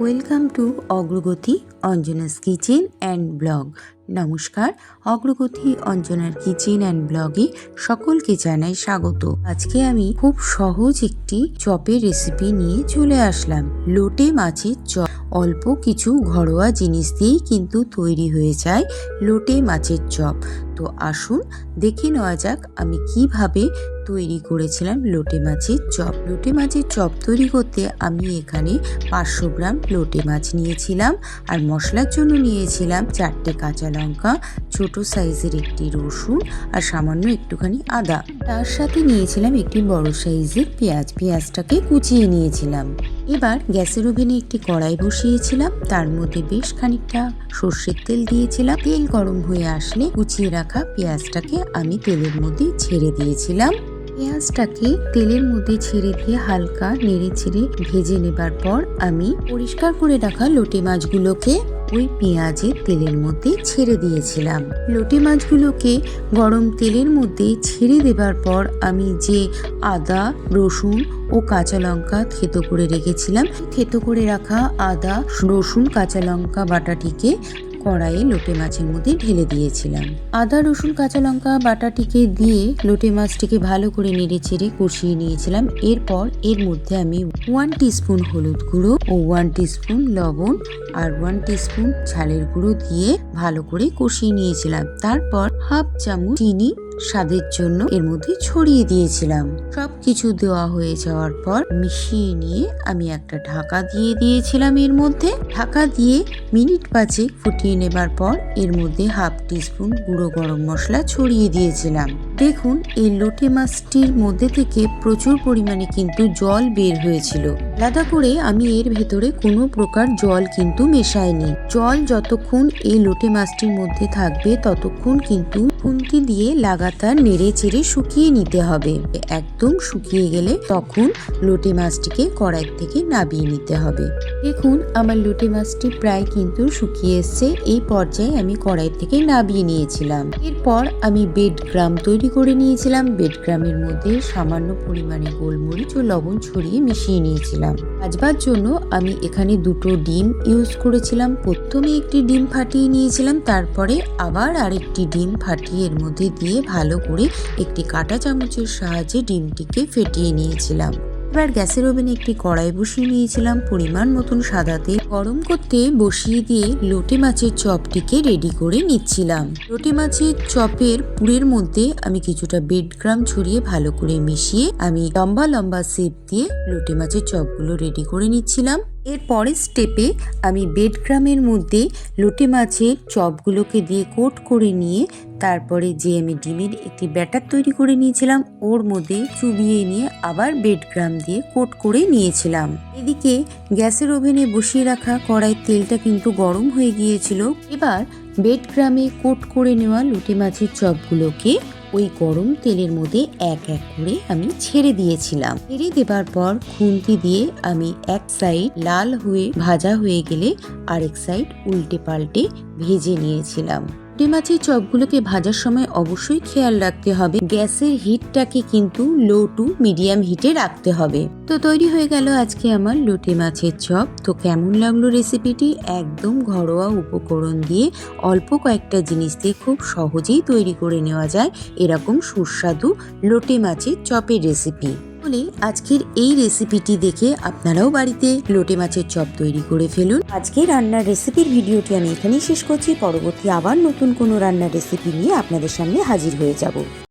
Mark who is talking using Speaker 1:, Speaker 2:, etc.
Speaker 1: Welcome to অগ্রগতি Anjana's kitchen and blog নমস্কার অগ্রগতি অঞ্জনার কিচেন অ্যান্ড ব্লগে সকলকে জানাই স্বাগত। আজকে আমি খুব সহজ একটি চপের রেসিপি নিয়ে চলে আসলাম। লোটে মাছের চপ। অল্প কিছু ঘরোয়া জিনিস দিয়েই কিন্তু তৈরি হয়ে যায় লোটে মাছের চপ। তো আসুন দেখে নেওয়া যাক আমি কীভাবে তৈরি করেছিলাম লোটে মাছের চপ। লোটে মাছের চপ তৈরি করতে আমি এখানে পাঁচশো গ্রাম লোটে মাছ নিয়েছিলাম আর মশলার জন্য নিয়েছিলাম চারটে কাঁচা লঙ্কা, ছোট সাইজের একটি রসুন আর সামান্য একটুখানি আদা। তার সাথে নিয়েছিলাম একটি বড় সাইজের পেঁয়াজ। পেঁয়াজটাকে কুচিয়ে নিয়েছিলাম। এবার গ্যাসের ওভেনে একটি কড়াই বসিয়েছিলাম। তার মধ্যে বেশ খানিকটা সর্ষের তেল দিয়েছিলাম। তেল গরম হয়ে আসলে কুচিয়ে রাখা পেঁয়াজটাকে আমি তেলের মধ্যে ছেড়ে দিয়েছিলাম। পেঁয়াজটাকে তেলের মধ্যে ছেড়ে দিয়ে হালকা নেড়ে ছেড়ে ভেজে নেবার পর আমি পরিষ্কার করে রাখা লোটে মাছগুলোকে ওই পেঁয়াজের তেলের মধ্যে ছেড়ে দিয়েছিলাম। লোটে মাছগুলোকে গরম তেলের মধ্যে ছেড়ে দেবার পর আমি যে আদা, রসুন ও কাঁচা লঙ্কা থেতো করে রেখেছিলাম থেতো করে রাখা আদা, রসুন, কাঁচা লঙ্কা বাটাটিকে কড়াইয়ে লোটে মাছের মধ্যে ঢেলে দিয়েছিলাম। আদা, রসুন, কাঁচা লঙ্কা বাটাটিকে দিয়ে লোটে মাছটিকে ভালো করে নেড়ে চেড়ে কষিয়ে নিয়েছিলাম। এরপর এর মধ্যে আমি ওয়ান টিস্পুন হলুদ গুঁড়ো ও ওয়ান টিস্পুন লবণ আর ওয়ান টিস্পুন ঝালের গুঁড়ো দিয়ে ভালো করে কষিয়ে নিয়েছিলাম। তারপর হাফ চামচ চিনি স্বাদের জন্য এর মধ্যে ছড়িয়ে দিয়েছিলাম। সব কিছু দেওয়া হয়ে যাওয়ার পর মিশিয়ে নিয়ে আমি একটা ঢাকা দিয়ে দিয়েছিলাম এর মধ্যে। ঢাকা দিয়ে মিনিট পাঁচেক ফুটিয়ে নেবার পর এর মধ্যে হাফ টিস্পুন গুঁড়ো গরম মশলা ছড়িয়ে দিয়েছিলাম। দেখুন, এই লোটে মাছটির মধ্যে থেকে প্রচুর পরিমাণে কিন্তু জল বের হয়েছিল। আলাদা করে আমি এর ভেতরে কোনো প্রকার জল কিন্তু মেশাইনি। জল যতক্ষণ এই লোটে মাছটির মধ্যে থাকবে, ততক্ষণ কিন্তু খুন্তি দিয়ে লাগাতার নেড়ে চেড়ে শুকিয়ে নিতে হবে। একদম শুকিয়ে গেলে তখন লোটে মাছটিকে কড়াই থেকে নাবিয়ে নিতে হবে। দেখুন, আমার লোটে মাছটি প্রায় কিন্তু শুকিয়ে এসছে। এই পর্যায়ে আমি কড়াই থেকে নাবিয়ে নিয়েছিলাম। এরপর আমি বেড গ্রাম তৈরি করে নিয়েছিলাম। বেডগ্রামের মধ্যে সামান্য পরিমাণে গোলমরিচ ও লবণ ছড়িয়ে মিশিয়ে নিয়েছিলাম। ভাজবার জন্য আমি এখানে দুটো ডিম ইউজ করেছিলাম। প্রথমে একটি ডিম ফাটিয়ে নিয়েছিলাম, তারপরে আবার আরেকটি ডিম ফাটিয়ে এর মধ্যে দিয়ে ভালো করে একটি কাঁটা চামচের সাহায্যে ডিমটিকে ফেটিয়ে নিয়েছিলাম। এবার গ্যাসের ওভেনে একটি কড়াই বসিয়ে নিয়েছিলাম। পরিমাণ মতন সাদা তেল গরম করতে বসিয়ে দিয়ে লোটে মাছের চপটিকে রেডি করে নিচ্ছিলাম। লোটে মাছের চপের পুরের মধ্যে আমি কিছুটা বেড গ্রাম ছড়িয়ে ভালো করে মিশিয়ে আমি লম্বা লম্বা সেপ দিয়ে লোটে মাছের চপগুলো রেডি করে নিচ্ছিলাম। এর পরের স্টেপে আমি বেডগ্রামের মধ্যে লোটে মাছের চপগুলোকে দিয়ে কোট করে নিয়ে তারপরে যে আমি ডিমের একটি ব্যাটার তৈরি করে নিয়েছিলাম, ওর মধ্যে চুবিয়ে নিয়ে আবার বেডগ্রাম দিয়ে কোট করে নিয়েছিলাম। এদিকে গ্যাসের ওভেনে বসিয়ে রাখা কড়াইয়ের তেলটা কিন্তু গরম হয়ে গিয়েছিল। এবার বেডগ্রামে কোট করে নেওয়া লুটে মাছের চপগুলোকে ওই গরম তেলের মধ্যে এক এক করে আমি ছেড়ে দিয়েছিলাম। ছেড়ে দেবার পর খুন্তি দিয়ে আমি এক সাইড লাল হয়ে ভাজা হয়ে গেলে আরেক সাইড উল্টে পাল্টে ভেজে নিয়েছিলাম। লোটে মাছের চপগুলোকে ভাজার সময় অবশ্যই খেয়াল রাখতে হবে। গ্যাসের হিটটাকে কিন্তু লো টু মিডিয়াম হিটে রাখতে হবে। তো তৈরি হয়ে গেল আজকে আমার লোটে মাছের চপ। তো কেমন লাগল রেসিপিটি একদম ঘরোয়া উপকরণ দিয়ে অল্প কয়েকটা জিনিস দিয়ে খুব সহজেই তৈরি করে নেওয়া যায়। এরকম সুস্বাদু লোটে মাছের চপের রেসিপি তাহলে আজকের এই রেসিপিটি দেখে আপনারাও বাড়িতে লোটে মাছের চপ তৈরি করে ফেলুন। আজকে রান্নার রেসিপির ভিডিওটি আমি এখানেই শেষ করছি। পরবর্তী আবার নতুন কোনো রান্নার রেসিপি নিয়ে আপনাদের সামনে হাজির হয়ে যাব।